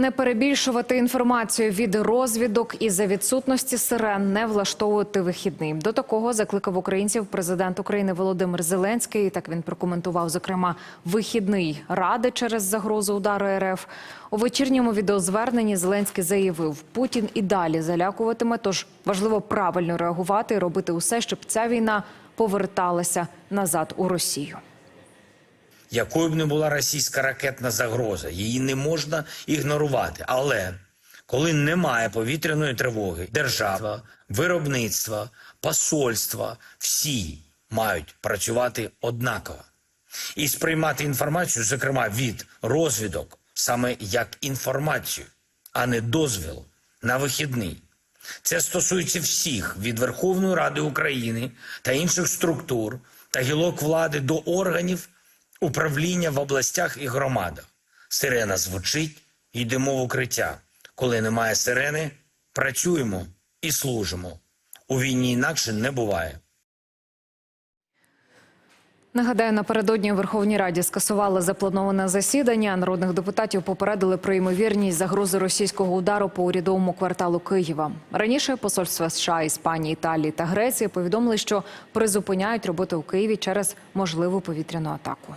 Не перебільшувати інформацію від розвідок і за відсутності сирен не влаштовувати вихідний. До такого закликав українців президент України Володимир Зеленський. Так він прокоментував зокрема вихідний ради через загрозу удару РФ. У вечірньому відеозверненні Зеленський заявив, Путін і далі залякуватиме. Тож важливо правильно реагувати і робити усе, щоб ця війна поверталася назад у Росію. Якою б не була російська ракетна загроза, її не можна ігнорувати. Але коли немає повітряної тривоги, держава, виробництва, посольства всі мають працювати однаково і сприймати інформацію, зокрема від розвідок, саме як інформацію, а не дозвіл на вихідний. Це стосується всіх від Верховної Ради України та інших структур та гілок влади до органів управління в областях і громадах. Сирена звучить, йдемо в укриття. Коли немає сирени, працюємо і служимо. У війні інакше не буває. Нагадаю, напередодні у Верховній Раді скасували заплановане засідання. Народних депутатів попередили про ймовірність загрози російського удару по урядовому кварталу Києва. Раніше посольства США, Іспанії, Італії та Греції повідомили, що призупиняють роботу у Києві через можливу повітряну атаку.